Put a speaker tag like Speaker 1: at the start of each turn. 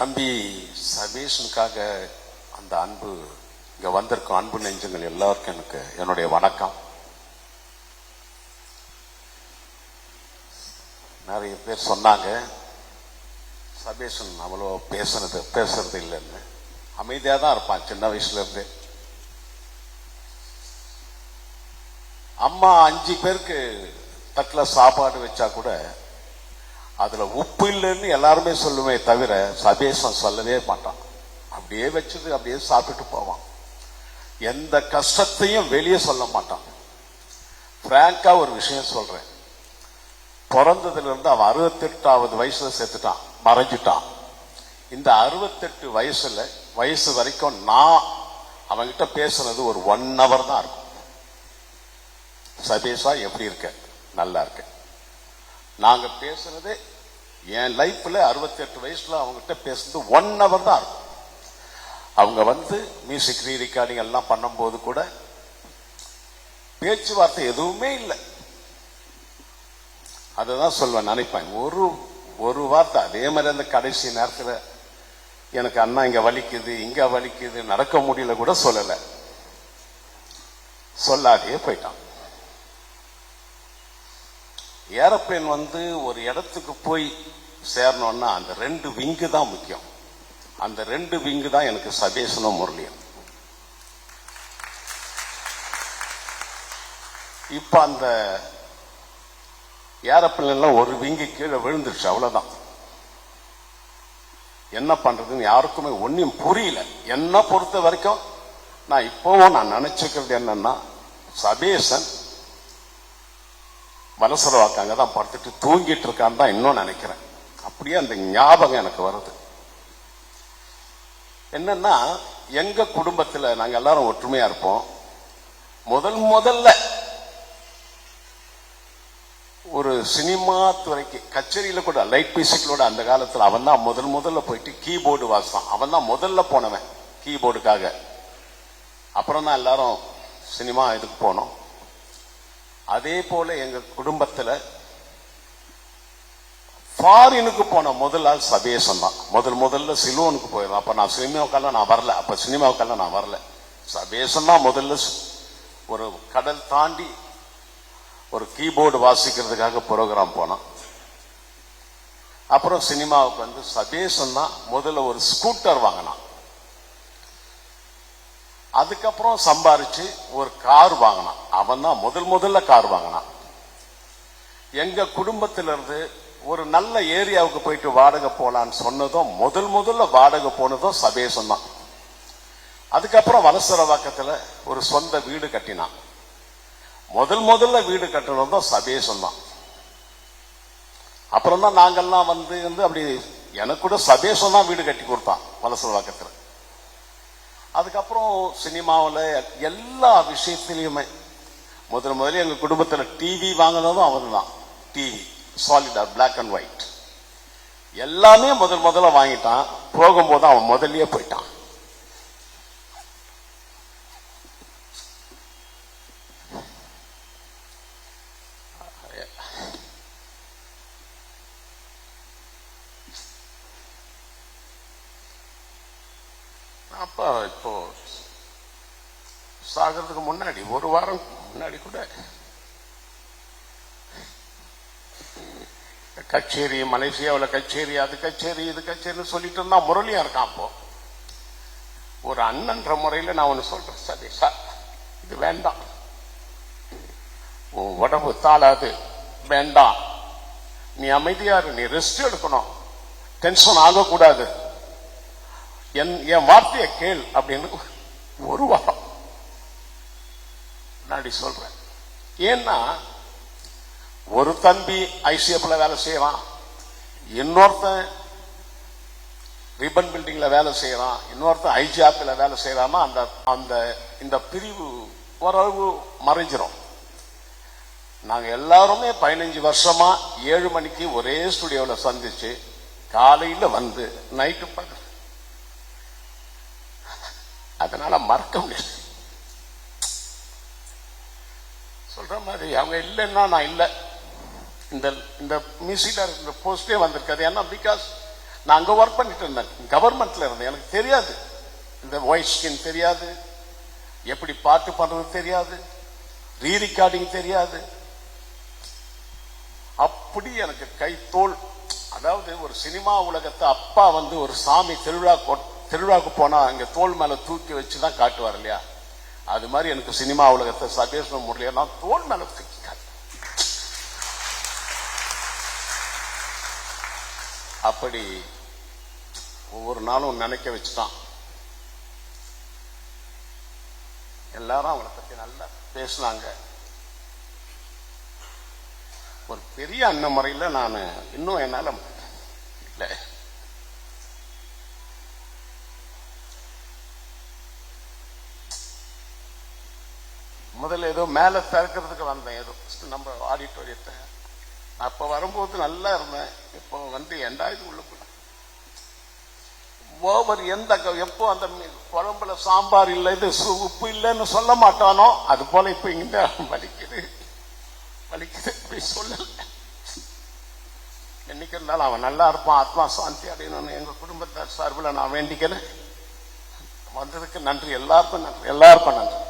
Speaker 1: தம்பி சபேஷனுக்காக அந்த அன்பு இங்க வந்திருக்கும் அன்பு நெஞ்சங்கள் எல்லாருக்கும் எனக்கு என்னுடைய வணக்கம். நிறைய பேர் சொன்னாங்க சபேஷன் அவ்வளோ பேசுனது பேசுறது இல்லைன்னு. அமைதியா தான் இருப்பான் சின்ன வயசுல இருந்து. அம்மா அஞ்சு பேருக்கு தட்டில் சாப்பாடு வச்சா கூட அதுல உப்பு இல்லைன்னு எல்லாருமே சொல்லுமே தவிர சபேசம் சொல்லவே மாட்டான். அப்படியே வச்சது அப்படியே சாப்பிட்டு போவான். எந்த கஷ்டத்தையும் வெளியே சொல்ல மாட்டான். பிராங்கா ஒரு விஷயம் சொல்றேன். பிறந்ததுல இருந்து அவன் அறுபத்தெட்டாவது வயசுல செத்துட்டான் மறைஞ்சிட்டான். இந்த அறுபத்தெட்டு வயசுல வயசு வரைக்கும் நான் அவன்கிட்ட பேசுனது ஒரு ஒன் ஹவர் தான் இருக்கும். சபேஷா எப்படி இருக்க? நல்லா இருக்க. நாங்க பேசுனதே என் லைஃப்ல அறுபத்தெட்டு வயசுல அவங்ககிட்ட பேசுனது ஒன் ஹவர் தான் இருக்கும். அவங்க வந்து மியூசிக் ரீ ரெக்கார்டிங் எல்லாம் பண்ணும்போது கூட பேச்சுவார்த்தை எதுவுமே இல்லை. அதுதான் சொல்வேன் நினைப்பேன். ஒரு ஒரு வார்த்தை அதே மாதிரி அந்த கடைசி நேரத்தில் எனக்கு அண்ணா இங்க வலிக்குது இங்க வலிக்குது நடக்க முடியல கூட சொல்லலை. சொல்லாதே போயிட்டான். ஏரோப்ளேன் வந்து ஒரு இடத்துக்கு போய் சேரணும்னா அந்த ரெண்டு விங்கு தான் முக்கியம். அந்த ரெண்டு விங்கு தான் எனக்கு சபேசனும் முரளியும். இப்ப அந்த ஏரோப்ளேன் எல்லாம் ஒரு விங்கு கீழே விழுந்துருச்சு அவ்வளவுதான். என்ன பண்றதுன்னு யாருக்குமே ஒன்னும் புரியல. என்ன பொறுத்த வரைக்கும் நான் இப்பவும் நான் நினைச்சுக்கிறது என்னன்னா சபேசன் வலசரவாக்கு அங்கே தான் படுத்துட்டு தூங்கிட்டு இருக்கான்னு தான் இன்னும் நினைக்கிறேன். அப்படியே அந்த ஞாபகம் எனக்கு வருது. என்னன்னா எங்க குடும்பத்தில் நாங்க எல்லாரும் ஒற்றுமையா இருப்போம். முதல் முதல்ல ஒரு சினிமா துறைக்கு கச்சேரியில கூட லைட் மியூசிக்லோட அந்த காலத்தில் அவன் தான் முதல் முதல்ல போயிட்டு கீபோர்டு வாசித்தான் அவன் தான் முதல்ல போனவன் கீபோர்டுக்காக. அப்புறம் தான் எல்லாரும் சினிமா இதுக்கு போனோம். அதே போல எங்க குடும்பத்துல ஃபாரினுக்கு போன முதல் ஆள் சபேசன் தான் முதல் முதல்ல சிலோனுக்கு போயிருந்தோம். அப்ப நான் சினிமாவுக்கெல்லாம் நான் வரல. அப்ப சினிமாவுக்கெல்லாம் நான் வரல. சபேசன் தான் முதல்ல ஒரு கடல் தாண்டி ஒரு கீபோர்டு வாசிக்கிறதுக்காக ப்ரோக்ராம் போனோம். அப்புறம் சினிமாவுக்கு வந்து சபேசன் தான் முதல்ல ஒரு ஸ்கூட்டர் வாங்கினான். அதுக்கப்புறம் சம்பாரிச்சு ஒரு கார் வாங்கினான். அவன் தான் முதல் முதல்ல கார் வாங்கினான். எங்க குடும்பத்திலிருந்து ஒரு நல்ல ஏரியாவுக்கு போயிட்டு வாடகை போலான்னு சொன்னதும் முதல் முதல்ல வாடகை போனதும் சபையை சொன்னான் அதுக்கப்புறம் வலசரவாக்கத்துல ஒரு சொந்த வீடு கட்டினான். முதல் முதல்ல வீடு கட்டினதும் சபையை சொன்னான் அப்புறம் தான் நாங்கெல்லாம் வந்து வந்து அப்படி எனக்கு கூட சபையை சொன்னா வீடு கட்டி கொடுத்தான் வலசரவாக்கத்தில். அதுக்கப்புறம் சினிமாவில் எல்லா விஷயத்திலையுமே முதல் முதல்ல எங்க குடும்பத்தில் டிவி வாங்கினதும் அவன் தான் டிவி சாலிடா பிளாக் அண்ட் ஒயிட் எல்லாமே முதல் முதல்ல வாங்கிட்டான். போகும்போது அவன் முதல்லயே போயிட்டான். அப்ப இப்போ சாகிறதுக்கு முன்னாடி ஒரு வாரம் முன்னாடி கூட. கச்சேரி மலேசியாவில் கச்சேரி அது கச்சேரி இது கச்சேரின்னு சொல்லிட்டு இருந்தா முரளியா இருக்கான் அப்போ? ஒரு அண்ணன்ற முறையில் நான் ஒன்று சொல்றேன் சதீஷா இது வேண்டாம். உன் உடம்பு தாளாது வேண்டாம். நீ அமைதியாரு நீ ரெஸ்ட் எடுக்கணும். டென்ஷன் ஆகக்கூடாது. என் என் வார்த்தையை கேள் அப்படின்னு ஒரு வாரம் முன்னாடி சொல்றேன். ஏன்னா ஒரு தம்பி ஐசிஎஃப்ல வேலை செய்யறான். இன்னொருத்தன் ரிப்பன் பில்டிங்ல வேலை செய்யறான். இன்னொருத்தன் ஐஜிஆப்ல வேலை செய்யறான்னா அந்த அந்த இந்த பிரிவு ஓரளவு மறைஞ்சிரும். நாங்க எல்லாருமே பதினஞ்சு வருஷமா ஏழு மணிக்கு ஒரே ஸ்டுடியோல சந்திச்சு காலையில வந்து நைட்டு பார்க்க அதனால மறக்க முடியாது. சொல்ற மாதிரி. அவங்க இல்லைன்னா நான் இல்லை. இந்த இந்த மியூசியில் இந்த போஸ்டே வந்திருக்காது. ஏன்னா பிகாஸ் நான் அங்கே ஒர்க் பண்ணிட்டு இருந்தேன். கவர்மெண்ட்ல இருந்தேன். எனக்கு தெரியாது. இந்த வாய்ஸ் ஸ்கின் தெரியாது. எப்படி பாட்டு பண்றது தெரியாது. ரீ ரெக்கார்டிங் தெரியாது. அப்படி எனக்கு கைத்தோல் அதாவது ஒரு சினிமா உலகத்தை அப்பா வந்து ஒரு சாமி திருவிழா திருவிழாவுக்கு போனா அங்க தோல் மேல தூக்கி வச்சு தான் காட்டுவார் இல்லையா? அது மாதிரி எனக்கு சினிமா உலகத்தை சபேஷ் முரளியா தோல் மேல தூக்கி அப்படி ஒவ்வொரு நாளும் நினைக்க வச்சுட்டான் எல்லாரும் அவனை பத்தி நல்லா பேசினாங்க. ஒரு பெரிய அண்ணன் முறையில நான் இன்னும் என்னால இல்ல முதல்ல ஏதோ மேல திறக்கிறதுக்கு வந்தேன். ஏதோ நம்ம ஆடிட்டோரியத்தை அப்போ வரும்போது நல்லா இருந்தேன். இப்போ வந்து எண்டாயிரம் உள்ளுக்குள்ள ஓவர் எந்த க- எப்போ அந்த குழம்புல சாம்பார் இல்லை இது சு- உப்பு இல்லைன்னு சொல்ல மாட்டானோ அது போல இப்போ இங்கே வலிக்குது. வலிக்குது. அப்படி சொல்லல. என்னைக்கு இருந்தாலும் அவன் நல்லா இருப்பான். ஆத்மா சாந்தி அடையணும்னு எங்க குடும்பத்தார் சார்பில் நான் வேண்டிக்கிறேன் வந்ததுக்கு நன்றி. எல்லாருக்கும் நன்றி. எல்லாருக்கும் நன்றி.